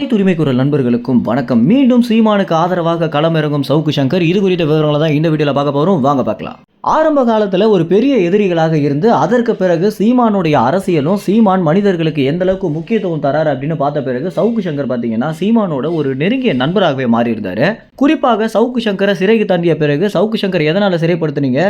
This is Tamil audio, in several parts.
அனைத்து குரல் நண்பர்களுக்கும் வணக்கம். மீண்டும் சீமானுக்கு ஆதரவாக களமிறங்கும் சவுக்கு சங்கர் இது குறித்த விவரங்களை தான் இந்த வீடியோல பார்க்க போறோம். வாங்க பார்க்கலாம். ஆரம்ப காலத்தில் ஒரு பெரிய எதிரிகளாக இருந்து அதற்கு பிறகு சீமானுடைய அரசியலும் சீமான் மனிதர்களுக்கு எந்த அளவுக்கு முக்கியத்துவம் தராரு அப்படின்னு பார்த்த பிறகு சவுக்கு சங்கர் பார்த்தீங்கன்னா சீமானோட ஒரு நெருங்கிய நண்பராகவே மாறியிருந்தாரு. குறிப்பாக சவுக்கு சங்கரை சிறைக்கு தாண்டிய பிறகு சவுக்கு சங்கர் எதனால சிறைப்படுத்துனீங்க?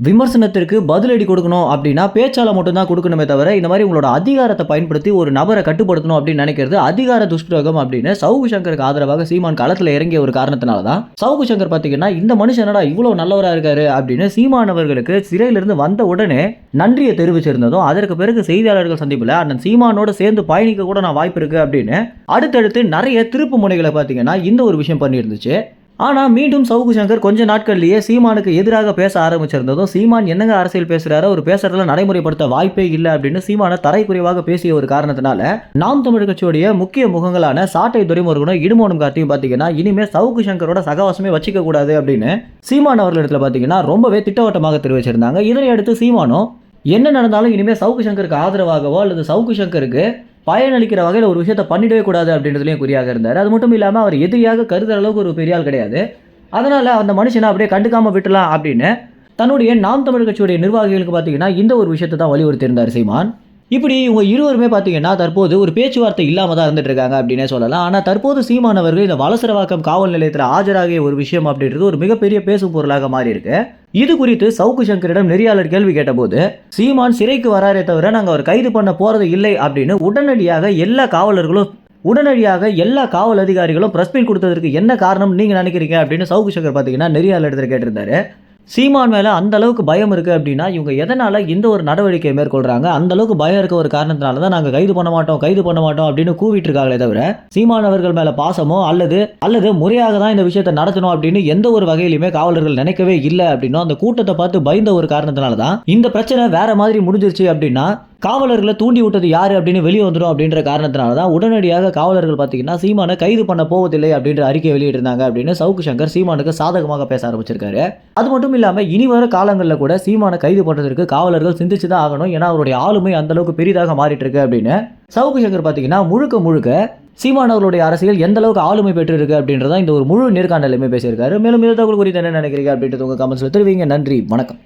விமர்சனத்திற்கு பதிலடி கொடுக்கணும் அப்படின்னா பேச்சால் மட்டும்தான் கொடுக்கணுமே தவிர இந்த மாதிரி உங்களோட அதிகாரத்தை பயன்படுத்தி ஒரு நபரை கட்டுப்படுத்தணும் அப்படின்னு நினைக்கிறது அதிகார துஷ்பிரயோகம் அப்படின்னு சவுகு சங்கருக்கு ஆதரவாக சீமான் களத்தில் இறங்கிய ஒரு காரணத்தினால தான் சவுகு சங்கர் பார்த்தீங்கன்னா இந்த மனுஷனடா இவ்வளோ நல்லவராக இருக்காரு அப்படின்னு சீமான் அவர்களுக்கு சிறையிலிருந்து வந்த உடனே நன்றியை தெரிவிச்சிருந்ததும் அதற்கு பிறகு செய்தியாளர்கள் சந்திப்பில் அண்ணன் சீமானோட சேர்ந்து பயணிக்க கூட நான் வாய்ப்பு இருக்கு அப்படின்னு அடுத்தடுத்து நிறைய திருப்பு முனைகளை பார்த்தீங்கன்னா இந்த ஒரு விஷயம் பண்ணியிருந்துச்சு. ஆனால் மீண்டும் சவுகு சங்கர் கொஞ்ச நாட்கள்லேயே சீமானுக்கு எதிராக பேச ஆரம்பிச்சிருந்ததும் சீமான் என்னங்க அரசியல் பேசுகிறாரோ அவர் பேசுறதுல நடைமுறைப்படுத்த வாய்ப்பே இல்லை அப்படின்னு சீமானை தரைக்குறைவாக பேசிய ஒரு காரணத்தினால நாம் தமிழ் கட்சியுடைய முக்கிய முகங்களான சாட்டை துரைமுருகனும் இடுமோனும் கார்த்தியும் பார்த்தீங்கன்னா இனிமேல் சவுகு சங்கரோட சகவாசமே வச்சுக்க கூடாது அப்படின்னு சீமான் அவர்களிடத்துல பார்த்தீங்கன்னா ரொம்பவே திட்டவட்டமாக தெரிவிச்சிருந்தாங்க. இதனை அடுத்து சீமானும் என்ன நடந்தாலும் இனிமேல் சவுக்கு சங்கருக்கு ஆதரவாகவோ அல்லது சவுக்கு சங்கருக்கு பயனளிக்கிற வகையில் ஒரு விஷயத்தை பண்ணிடவே கூடாது அப்படின்றதுலையும் குறியாக இருந்தார். அது மட்டும் இல்லாமல் அவர் எதிரியாக கருதுற அளவுக்கு ஒரு பெரிய ஆள் கிடையாது. அதனால் அந்த மனுஷனை அப்படியே கண்டுக்காமல் விட்டுலாம் அப்படின்னு தன்னுடைய நாம் தமிழ் கட்சியுடைய நிர்வாகிகளுக்கு பார்த்தீங்கன்னா இந்த ஒரு விஷயத்தை தான் வலியுறுத்தியிருந்தார் சீமான். இப்படி இவங்க இருவருமே பார்த்தீங்கன்னா தற்போது ஒரு பேச்சுவார்த்தை இல்லாமல் தான் இருந்துட்டு இருக்காங்க அப்படின்னே சொல்லலாம். ஆனால் தற்போது சீமானவர்கள் இந்த வலசரவாக்கம் காவல் நிலையத்தில் ஆஜராகிய ஒரு விஷயம் அப்படின்றது ஒரு மிகப்பெரிய பேசும் பொருளாக மாறி இருக்கு. இது குறித்து சவுக்கு சங்கரிடம் நெறியாளர் கேள்வி கேட்டபோது சீமான் சிறைக்கு வராரே தவிர நாங்கள் அவர் கைது பண்ண போறது இல்லை அப்படின்னு உடனடியாக எல்லா காவலர்களும் உடனடியாக எல்லா காவல் அதிகாரிகளும் பிரஸ் மீட் கொடுத்ததற்கு என்ன காரணம் நீங்கள் நினைக்கிறீங்க அப்படின்னு சவுக்கு சங்கர் பார்த்தீங்கன்னா நெறியாளர் இடத்துல கேட்டிருந்தாரு. சீமான் மேலே அந்த அளவுக்கு பயம் இருக்குது அப்படின்னா இவங்க எதனால் இந்த ஒரு நடவடிக்கையை மேற்கொள்கிறாங்க அந்த அளவுக்கு பயம் இருக்க ஒரு காரணத்தினால தான் நாங்கள் கைது பண்ண மாட்டோம் கைது பண்ண மாட்டோம் அப்படின்னு கூவிட்டு இருக்காங்களே தவிர சீமான் அவர்கள் மேலே பாசமோ அல்லது அல்லது முறையாக தான் இந்த விஷயத்தை நடத்தணும் அப்படின்னு எந்த ஒரு வகையிலுமே காவலர்கள் நினைக்கவே இல்லை அப்படின்னும் அந்த கூட்டத்தை பார்த்து பயந்த ஒரு காரணத்தினால தான் இந்த பிரச்சனை வேற மாதிரி முடிஞ்சிருச்சு அப்படின்னா காவலர்களை தூண்டி விட்டது யார் அப்படின்னு வெளியே வந்துடும் அப்படின்ற காரணத்தினால தான் உடனடியாக காவலர்கள் பார்த்தீங்கன்னா சீமானை கைது பண்ண போவதில்லை அப்படின்ற அறிக்கை வெளியிட்டிருந்தாங்க அப்படின்னு சவுக்கு சங்கர் சீமானுக்கு சாதகமாக பேச ஆரம்பிச்சிருக்காரு. அது மட்டும் இல்லாமல் இனி வர காலங்களில் கூட சீமானை கைது பண்ணுறதுக்கு காவலர்கள் சிந்திச்சு தான் ஆகணும். ஏன்னா அவருடைய ஆளுமை அந்தளவுக்கு பெரிதாக மாறிட்டு இருக்கு அப்படின்னு. சவுக்கு சங்கர் பார்த்தீங்கன்னா முழுக்க முழுக்க சீமான் அவர்களுடைய அரசியல் எந்த அளவுக்கு ஆளுமை பெற்று இருக்கு அப்படின்றத இந்த ஒரு முழு நேர்காணலுமே பேசியிருக்காரு. மேலும் இந்த தகவல் குறித்து என்ன நினைக்கிறீங்க அப்படின்றது உங்க கமெண்ட்ஸ்ல தெரிவிங்க. நன்றி வணக்கம்.